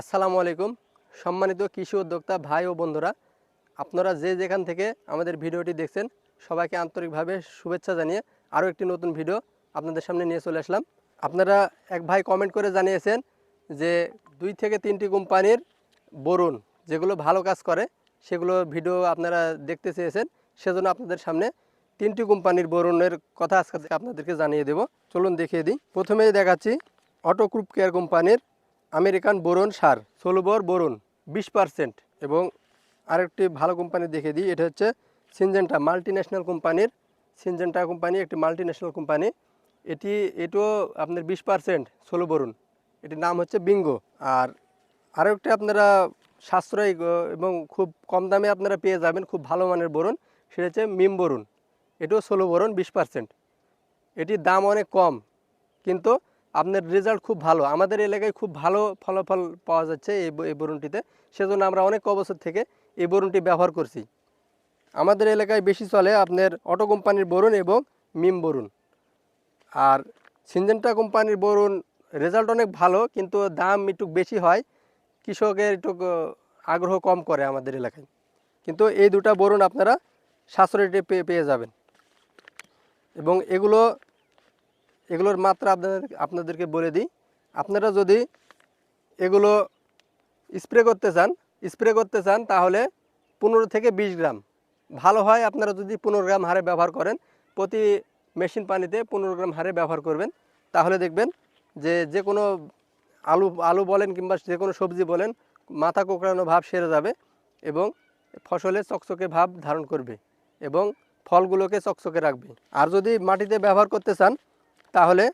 আসসালামু আলাইকুম। সম্মানিত কৃষি উদ্যোক্তা ভাই ও বন্ধুরা, আপনারা যে যেখান থেকে আমাদের ভিডিওটি দেখছেন, সবাইকে আন্তরিকভাবে শুভেচ্ছা জানিয়ে আরও একটি নতুন ভিডিও আপনাদের সামনে নিয়ে চলে আসলাম। আপনারা এক ভাই কমেন্ট করে জানিয়েছেন যে দুই থেকে তিনটি কোম্পানির বরুণ যেগুলো ভালো কাজ করে, সেগুলো ভিডিও আপনারা দেখতে চেয়েছেন, সেজন্য আপনাদের সামনে তিনটি কোম্পানির বরুণের কথা আজকে আপনাদেরকে জানিয়ে দেব। চলুন দেখিয়ে দিই। প্রথমেই দেখাচ্ছি অটো গ্রুপ কেয়ার কোম্পানির আমেরিকান বোরন সার, সোলুবর বোরন, বিশ পার্সেন্ট এবং আরেকটি ভালো কোম্পানি দেখে দিই, এটা হচ্ছে সিনজেন্টা মাল্টি ন্যাশনাল কোম্পানির সিনজেন্টা কোম্পানি, একটি মাল্টি ন্যাশনাল কোম্পানি। এটি, এটিও আপনার বিশ পার্সেন্ট সোলো বরুণ এটির নাম হচ্ছে বিঙ্গো। আর আরও একটি আপনারা সাশ্রয়ী এবং খুব কম দামে আপনারা পেয়ে যাবেন খুব ভালো মানের বরুণ সেটা হচ্ছে মিম বরুণ এটিও ষোলো বরুণ বিশ পার্সেন্ট। এটির দাম অনেক কম, কিন্তু আপনার রেজাল্ট খুব ভালো। আমাদের এলাকায় খুব ভালো ফলাফল পাওয়া যাচ্ছে এই এই বরুণটিতে। সেজন্য আমরা অনেক বছর থেকে এই বরুণটি ব্যবহার করছি। আমাদের এলাকায় বেশি চলে আপনার অটো কোম্পানির বরুণ এবং মিম বরুণ। আর সিনজেন্টা কোম্পানির বরুণ রেজাল্ট অনেক ভালো, কিন্তু দাম একটু বেশি হয়। কৃষকের একটু আগ্রহ কম করে আমাদের এলাকায়। কিন্তু এই দুটা বরুণ আপনারা সাশ্রয়টি পেয়ে পেয়ে যাবেন। এবং এগুলো এগুলোর মাত্রা আপনাদের, আপনাদেরকে বলে দিই। আপনারা যদি এগুলো স্প্রে করতে চান, স্প্রে করতে চান তাহলে পনেরো থেকে বিশ গ্রাম। ভালো হয় আপনারা যদি পনেরো গ্রাম হারে ব্যবহার করেন, প্রতি মেশিন পানিতে পনেরো গ্রাম হারে ব্যবহার করবেন। তাহলে দেখবেন যে যে কোনো আলু আলু বলেন কিংবা যে কোনো সবজি বলেন, মাথা কোঁকড়ানো ভাব সেরে যাবে এবং ফসলে চকচকে ভাব ধারণ করবে এবং ফলগুলোকে চকচকে রাখবে। আর যদি মাটিতে ব্যবহার করতে চান তাহলে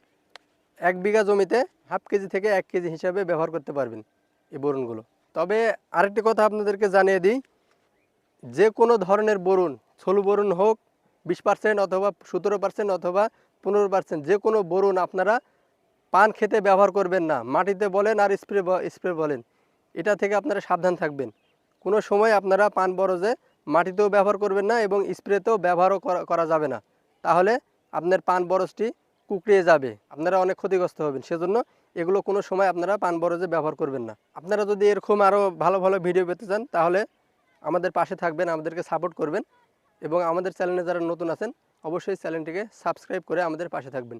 এক বিঘা জমিতে হাফ কেজি থেকে এক কেজি হিসাবে ব্যবহার করতে পারবেন এই বরুণগুলো। তবে আরেকটি কথা আপনাদেরকে জানিয়ে দিই, যে কোনো ধরনের বরুণ, ছলু বরুণ হোক, বিশ পার্সেন্ট অথবা সতেরো পার্সেন্ট অথবা পনেরো পার্সেন্ট, যে কোনো বরুণ আপনারা পান খেতে ব্যবহার করবেন না। মাটিতে বলেন আর স্প্রে স্প্রে বলেন, এটা থেকে আপনারা সাবধান থাকবেন। কোনো সময় আপনারা পান বরজে মাটিতেও ব্যবহার করবেন না এবং স্প্রেতেও ব্যবহারও করা- করা যাবে না। তাহলে আপনার পান বরজটি কুকড়িয়ে যাবে, আপনারা অনেক ক্ষতিগ্রস্ত হবেন। সেজন্য এগুলো কোনো সময় আপনারা পান বরজে ব্যবহার করবেন না। আপনারা যদি এরকম আরও ভালো ভালো ভিডিও পেতে চান, তাহলে আমাদের পাশে থাকবেন, আমাদেরকে সাপোর্ট করবেন এবং আমাদের চ্যানেলে যারা নতুন আছেন, অবশ্যই চ্যানেলটিকে সাবস্ক্রাইব করে আমাদের পাশে থাকবেন।